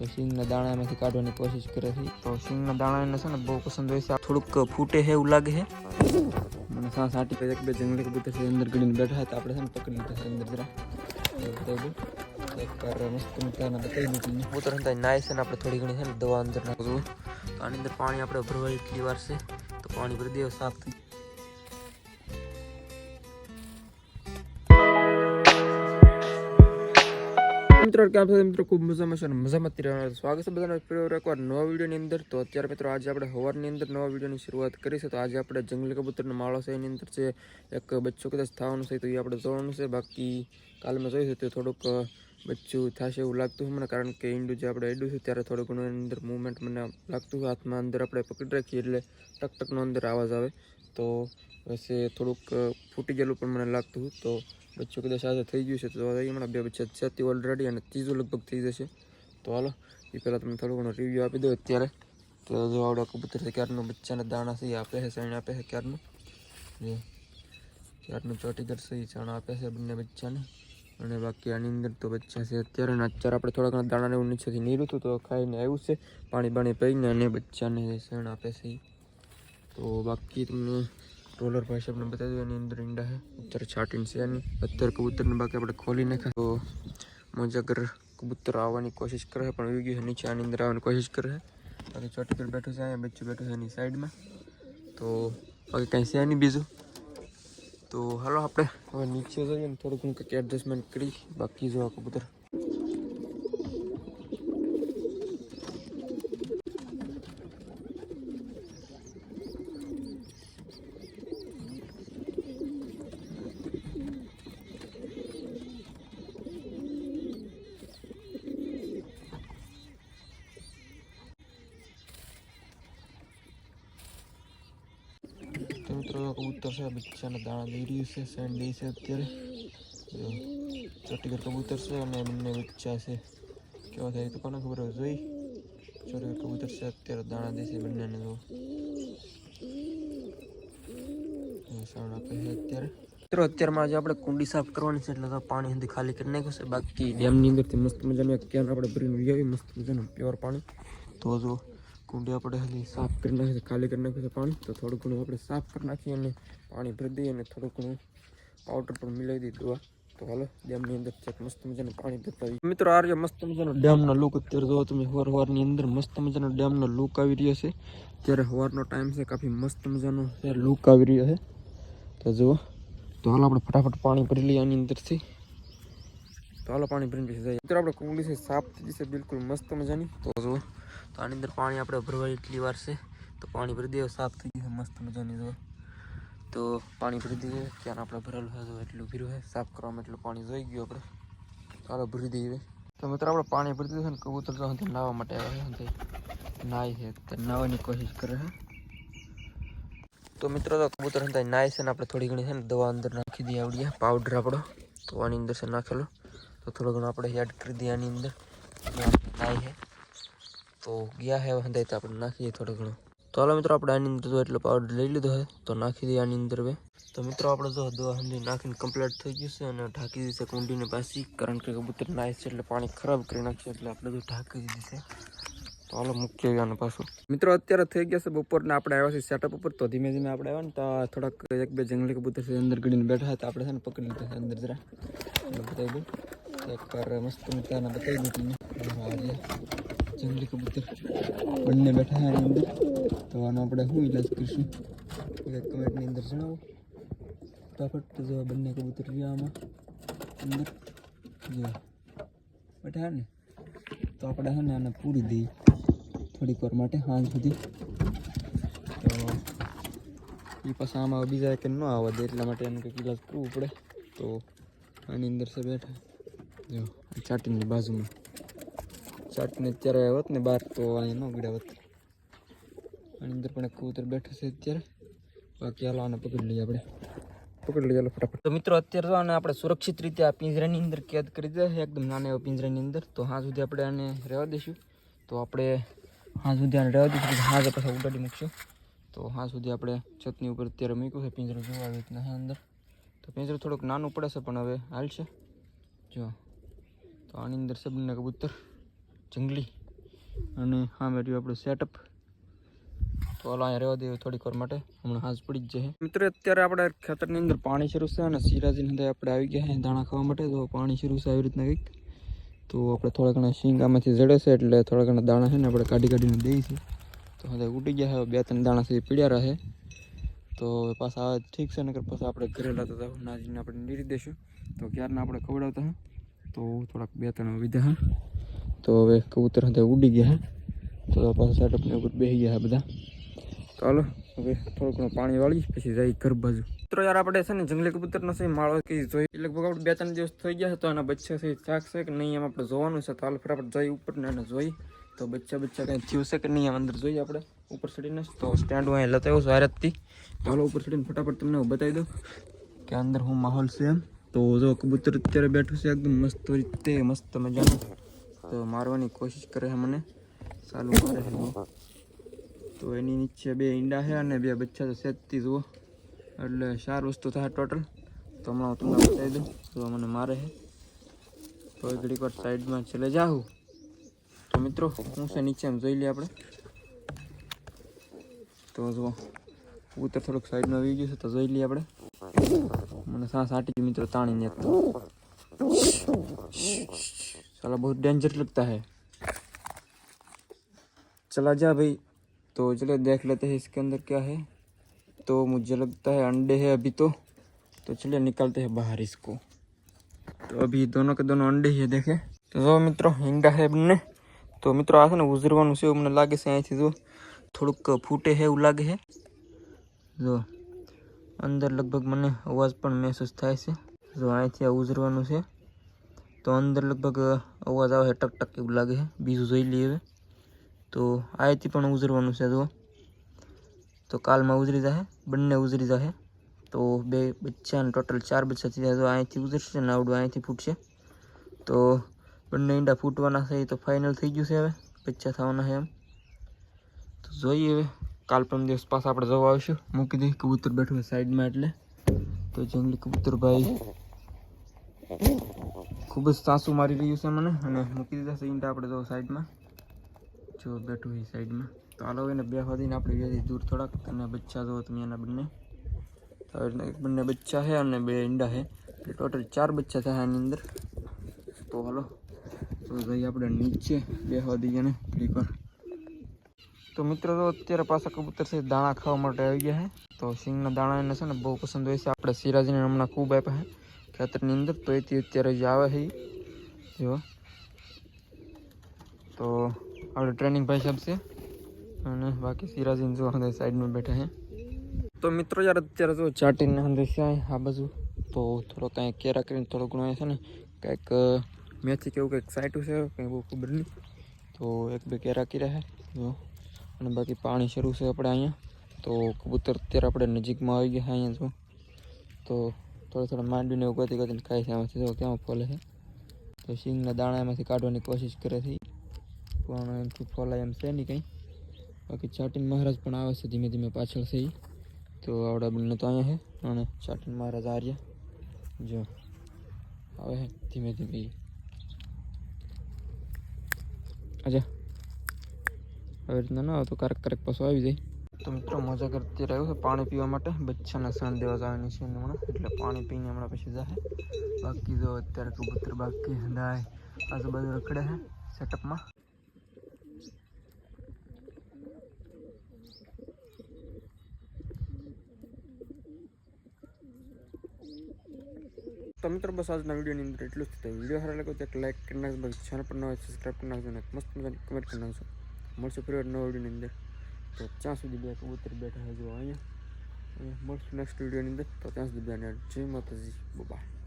તો સિંગના દાણા એમાંથી કાઢવાની કોશિશ કરે છે તો સિંગના દાણા એને છે ને બહુ પસંદ હોય છે આ થોડુંક ફૂટે છે એવું લાગે છે મને સાસ આટી પર એક બે જંગલી કબૂતર છે અંદર ગડીને બેઠા હતા આપણે છે ને પકડી લીધા છે અંદર જરા એવું બતાવી દઉં એક વાર મસ્ત મજાના બતાવી દીધી કબૂતર હતા નાય છે ને આપણે થોડી ઘણી છે ને દવા અંદર નાખવું તો આની અંદર પાણી આપણે ભરવા એટલી વાર છે તો પાણી ભરી દેવું સાફ થઈ મિત્રો કેમ છો મિત્રો ખૂબ મજામાં છે અને મજામાં જ રહેવાનું સ્વાગત છે બધાનો ફરી એકવાર નવા વિડીયોની અંદર તો અત્યારે મિત્રો આજે આપણે સવારની અંદર નવા વિડીયોની શરૂઆત કરી છે તો આજે આપણે જંગલી કબૂતરનો માળો છે એની અંદર છે એક બચ્ચું કદાચ થવાનું છે તો એ આપણે જોવાનું છે બાકી કાલે મેં જોયું હતું તો થોડુંક બચ્ચું થશે એવું લાગતું હતું મને કારણ કે ઈંડું જે આપણે એડું છે ત્યારે થોડું ઘણું એની અંદર મૂવમેન્ટ મને લાગતું હતું હાથમાં અંદર આપણે પકડી રાખીએ એટલે ટક ટકનો અંદર અવાજ આવે તો વૈસે થોડુંક ફૂટી ગયેલું પણ મને લાગતું તો બચ્ચું કદાચ આજે થઈ ગયું છે, તો હમણાં બે બચ્ચા છે ઓલરેડી અને ત્રીજું લગભગ થઈ જશે. તો હાલો એ પહેલાં તમને થોડું ઘણું રિવ્યૂ આપી દો અત્યારે. તો જો આવડા કબૂતર છે, ક્યારનું બચ્ચાના દાણા છે આપે છે ચણ આપે છે, ક્યારનું? ક્યારનું ચોટીગર સહી ચણ આપે છે બંને બચ્ચાને. અને બાકી આની અંદર તો બચ્ચા છે અત્યારે અત્યારે આપણે થોડા ઘણા દાણાને એવું નીચેથી નીરું હતું, તો ખાઈને આવ્યું છે પાણી પાણી પીને અને બચ્ચાને શણ આપે છે ઈ. તો બાકી તમને રોલર ભાઈ સાહેબને બતાવી દઉં એની અંદર ઈંડા છે અત્યારે છાટીને છે એની અત્યારે કબૂતરને બાકી આપણે ખોલી નાખ્યા તો મોજાગર કબૂતર આવવાની કોશિશ કરે છે પણ ઉઈ ગયું છે નીચે આની અંદર આવવાની કોશિશ કરે છે બાકી ચોટીકર બેઠું છે અહીંયા બચ્ચું બેઠું છે એની સાઈડમાં તો બાકી કાંઈ છે નહીં બીજું તો હાલો આપણે હવે નીચે જઈએ ને થોડું ઘણું કંઈક એડજસ્ટમેન્ટ કરી બાકી જો આ કબૂતર મિત્રો આ કબૂતર છે બચ્ચાના દાણા દઈ રહ્યું છે સેન્ડ દઈ છે અત્યારે જો ચોટીગર કબૂતર છે અને બંને બચ્ચા છે કેવા થાય એ તો કોને ખબર હોય જોઈ ચોટીગર કબૂતર છે અત્યારે દાણા દે છે બંનેને જો સાણ આપે છે અત્યારે મિત્રો અત્યારમાં આજે આપણે કુંડી સાફ કરવાની છે એટલે તો પાણી સુધી ખાલી કરી નાખ્યું છે બાકી ડેમની અંદરથી મસ્ત મજાનું એક કેન આપણે ભરીને લઈ આવી મસ્ત મજાનું પ્યોર પાણી તો જો કુંડી આપણે હજી સાફ કરી નાખીએ ખાલી કરી નાખ્યું પાણી. તો થોડું ઘણું આપણે સાફ કરી નાખીએ અને પાણી ભરી દઈએ અને થોડું ઘણું પાવડર પણ મિલાવી દઈએ દવા. તો હાલો, ડેમની અંદર ચેક મસ્ત મજાનું પાણી ભરતા મિત્રો, આ રહ્યો મસ્ત મજાનો ડેમનો લુક અત્યારે જો તમે હવાર હવારની અંદર મસ્ત મજાનો ડેમનો લુક આવી રહ્યો છે. ત્યારે હવારનો ટાઈમ છે, કાફી મસ્ત મજાનો લુક આવી રહ્યો છે. તો જુઓ. તો હાલો, આપણે ફટાફટ પાણી ભરી લઈએ આની અંદરથી. તો હાલો, પાણી ભરીને જાય મિત્રો, આપણે કુંડી છે, સાફ થઈ જશે બિલકુલ મસ્ત મજાની. તો જુઓ. તો આની અંદર પાણી આપણે ભરવા એટલી વાર છે તો પાણી ભરી દઈએ સાફ થઈ જશે મસ્ત મજાની જુઓ તો પાણી ભરી દઈએ ત્યાં આપણે ભરેલું છે જો એટલું ભર્યું છે સાફ કરવામાં એટલું પાણી જોઈ ગયું આપણે ચાલો ભરી દઈએ તો મિત્રો આપણે પાણી ભરી દીધું છે ને કબૂતર તો હંતે નાહવા માટે આવ્યા છે હંતે નાય છે તો નાહવાની કોશિશ કરે છે તો મિત્રો તો કબૂતર હંતે નાય છે ને આપણે થોડી ઘણી છે ને દવા અંદર નાખી દઈએ આવડીએ પાવડર આપણો તો આની અંદર છે નાખેલો તો થોડો ઘણો આપણે એડ કરી દઈએ આની અંદર નાય છે તો ગયા હે હંતે તો આપણે નાખીએ થોડો ઘણો. તો હાલો મિત્રો, આપણે આની અંદર એટલો પાવડર લઈ લીધો છે તો નાખી દઈએ આની અંદર હવે. તો મિત્રો, આપણે જો દવા હંધી નાખીને કમ્પ્લીટ થઈ ગયું છે અને ઢાંકી દીધી કુંડીને પાછી, કારણ કે કબૂતર નાય છે એટલે પાણી ખરાબ કરી નાખશે એટલે આપણે જો ઢાંકી દીધી છે. તો હાલો મૂકી આને પાછું. મિત્રો, અત્યારે થઈ ગયા છે બપોરના, આપણે આવ્યા છીએ સેટઅપ ઉપર. તો ધીમે ધીમે આપણે આવ્યા ને તો થોડાક એક બે જંગલી કબૂતર છે અંદર ગળીને બેઠા હતા. આપણે છે ને પકડી લીધા અંદર જરા. બતાવી દઉં. એક વાર મસ્ત મજાના બતાવી રહ્યા જંગલી કબૂતર. બંને બેઠા આની અંદર. તો આનો આપણે શું ઈલાજ કરીશું? એક કમેન્ટની અંદર જણાવો. ફટાફટ જો બંને કબૂતર રહ્યા આમાં. અંદર. જો. બેઠા ને? તો આપણે છે ને આને પૂરી દઈએ. થોડીક વાર માટે સાંજ સુધી. તો એ પાછા આમાં બીજા કે ન આવવા દે, એટલા માટે એનું કંઈક ઈલાજ કરવું પડે. તો આની અંદર છે બેઠા. જો ચાટીની બાજુમાં. ચાટીને અત્યારે હોત ને બહાર તો અહીંયા ન ગળ્યા હોત. આની અંદર પણ કબૂતર બેઠો છે અત્યારે. બાકી હાલો આને પકડી લઈએ આપણે. પકડી લઈએ ફટાફટ. તો મિત્રો અત્યારે તો આને આપણે સુરક્ષિત રીતે આ પિંજરાની અંદર કેદ કરી દે એકદમ નાના એવા પિંજરાની અંદર. તો હા સુધી આપણે આને રહેવા દઈશું. તો આપણે હા સુધી આને રહેવા દઈશું. પછી હા પાછા ઉડાડી મૂકશું. તો હા સુધી આપણે છતની ઉપર અત્યારે મૂક્યું છે પિંજરો જોવા આવી રીતના અંદર. તો પિંજરો થોડુંક નાનું પડે છે, પણ હવે હાલશે જો. તો આની અંદર છે બંને કબૂતર. જંગલી. અને સામે રહ્યું આપણું સેટઅપ તો હાલ, અહીંયા રહેવા દેવું થોડીક વાર માટે. હમણાં હાજ પડી જ જશે. મિત્રો, અત્યારે આપણે ખેતરની અંદર પાણી શરૂ છે અને સિરાજીની અંદર આપણે આવી ગયા છે દાણા ખાવા માટે. તો પાણી શરૂ છે આવી રીતના કંઈક. તો આપણે થોડા ઘણા શીંગ આમાંથી જડે છે એટલે થોડા ઘણા દાણા છે ને આપણે કાઢી કાઢીને દઈએ તો હવે ઉડી ગયા હવે બે ત્રણ દાણા સુધી પીડ્યા રહે. તો પાછા આવે ઠીક છે, નકર પાછા આપણે ઘરે લાતા હતા. નાજીને આપણે નીરી દઈશું તો ક્યારના આપણે ખવડાવતા હા તો થોડાક બે ત્રણ વિધા. હા તો હવે કબૂતર હતા ઉડી ગયા હે તો પાછા સેટઅપને ઉપર બેસી ગયા છે બધા તો હાલો હવે થોડું ઘણું પાણી વાળી પછી જઈ ઘર બાજુ મિત્રો યાર આપણે છે ને જંગલી કબૂતરનો છે માળો કે જોઈ લગભગ આપણે બે ત્રણ દિવસ થઈ ગયા છે તો એના બચ્ચા છે શાક છે કે નહીં એમ આપણે જોવાનું છે તો હાલ ફટાફટ જઈ ઉપર ને એને જોઈ તો બચ્ચા બચ્ચા કંઈ થયું છે કે નહીં એમ અંદર જોઈએ આપણે ઉપર ચડીને તો સ્ટેન્ડ હું અહીં લેતો આવ્યો છું હારતથી તો હાલો ઉપર ચડીને ફટાફટ તમને હું બતાવી દઉં કે અંદર હું માહોલ છે એમ તો જો કબૂતર અત્યારે બેઠું છે એકદમ મસ્ત રીતે મસ્ત મજાનું તો મારવાની કોશિશ કરે છે મને. ચાલુ કરે છે તો એની નીચે બે ઈંડા છે અને બે બચ્ચા તો સેજથી જુઓ. એટલે ચાર વસ્તુ થાય ટોટલ. તો હમણાં હું તમને બતાવી દઉં. તો મને મારે છે. તો ઘડીક વાર સાઈડમાં છેલ્લે જાઉં તો મિત્રો, હું છે નીચે એમ જોઈ લઈએ આપણે. તો જુઓ. ઉત્તર થોડુંક સાઈડમાં આવી ગયું છે, તો જોઈ લઈએ આપણે. મને સાસ આટી મિત્રો, તાણીને એક साला बहुत डेंजर लगता है चला जा भाई तो चलो देख लेते हैं इसके अंदर क्या है तो मुझे लगता है अंडे है अभी तो तो चलिए निकालते हैं बाहर इसको તો અભી દોનો કે દોનો અંડે છે દેખે તો જો મિત્રો ઈંડા છે બંને તો મિત્રો આ છે ને ઉઝરવાનું છે એવું મને લાગે છે અહીંથી જો થોડુંક ફૂટે છે એવું લાગે છે જો અંદર લગભગ મને અવાજ પણ મહેસૂસ થાય છે જો અહીંથી આ ઉઝરવાનું છે તો અંદર લગભગ અવાજ આવે છે ટક ટક એવું લાગે છે. બીજું જોઈ લઈએ હવે. તો અહીંથી પણ ઉઝરવાનું છે, જુઓ. તો કાલમાં ઉજરી જશે બંને ઉજરી જશે તો બે બચ્ચા ટોટલ ચાર બચ્ચા થઈ જાય તો અહીંથી ઉઝરશે નાવડું અહીંથી ફૂટશે. તો બંને ઈંડા ફૂટવાના છે, એ તો ફાઇનલ થઈ ગયું છે હવે. બચ્ચા થવાના છે એમ. તો જોઈએ હવે. કાલ પણ દિવસ પાછા આપણે જવા આવીશું. મૂકી દઈએ કબૂતર બેઠું સાઈડમાં એટલે. તો જંગલી કબૂતર ભાઈ ખૂબ જ સાસુ મારી રહ્યું છે મને અને મૂકી દીધા છે ઈંડા આપણે જો સાઈડમાં. જો બેઠું એ સાઈડમાં. તો હાલો એને બે વધીને આપણે બેથી દૂર થોડાક અને બચ્ચા જો તમે એના બંને. તો બંને બચ્ચા છે અને બે ઈંડા છે. એટલે ટોટલ ચાર બચ્ચા થયા એની અંદર. તો હાલો. તો જઈએ આપણે નીચે બે વધી ગયા ને ઘડીક તો મિત્રો તો અત્યારે પાછા કબૂતર છે દાણા ખાવા માટે આવી ગયા છે. તો સિંગના દાણા એને છે ને બહુ પસંદ હોય છે. આપણે સિરાજીને હમણાં ખૂબ આપ્યા છે. ખેતરની અંદર તો એથી અત્યારે જે આવે છે ઈ. જો તો આપણે ટ્રેનિંગ ભાઈ સાહેબ છે અને બાકી સિરાજીને જો અંદર સાઈડમાં બેઠા છે તો મિત્રો યાર અત્યારે જો ચાટીને અંદર છે આ બાજુ તો થોડો કાંઈ કેરા કરીને થોડો ઘણો અહીંયા છે ને કંઈક અ, મેથી કેવું કંઈક સાઈટું છે કંઈ બહુ ખબર નહીં તો એક બે કેરા કર્યા છે જો અને બાકી પાણી શરૂ છે આપણે અહીંયા તો કબૂતર અત્યારે આપણે નજીકમાં આવી ગયા છે અહીંયા જો તો થોડા થોડા માંડીને એવું ગતી ગતીને ખાય છે આમાંથી તો ક્યાં ફોલે છે તો સિંગના દાણા એમાંથી કાઢવાની કોશિશ કરે છે ઈ. પણ એમથી ફોલાય એમ છે નહીં કંઈ બાકી ચાટીન મહારાજ પણ આવે છે ધીમે ધીમે પાછળ છે ઈ. તો આવડા બંને તો અહીંયા છે અને ચાટીન મહારાજ આર્યા જો આવે છે ધીમે ધીમે ઈ. અચ્છા આવી રીતના ના આવે તો ક્યારેક ક્યારેક પાછો આવી જાય તો મિત્રો મજા કરતી રહ્યો છે પાણી પીવા માટે બચ્ચાને સણ દેવા જવાની છે હમણાં એટલે પાણી પીને હમણાં પછી જાય બાકી જો અત્યારે કબૂતર બાકી હંધાય આજુબાજુ રખડે છે સેટઅપમાં તો મિત્રો બસ આજના વિડીયોની અંદર એટલું જ થયું વિડીયો સારો લાગ્યો તો એક લાઈક કરી નાખજો બાકી ચેનલ પર ન હોય સબસ્ક્રાઈબ કરી નાખજો અને મસ્ત મજાની કમેન્ટ કરી નાખજો મળશે ફરી નવા વિડીયોની અંદર તો ત્યાં સુધી બે કબૂતર બેઠા હજુ અહીંયા. મળશું નેક્સ્ટ વિડીયોની અંદર. તો ત્યાં સુધી બેને જય માતાજી. બાય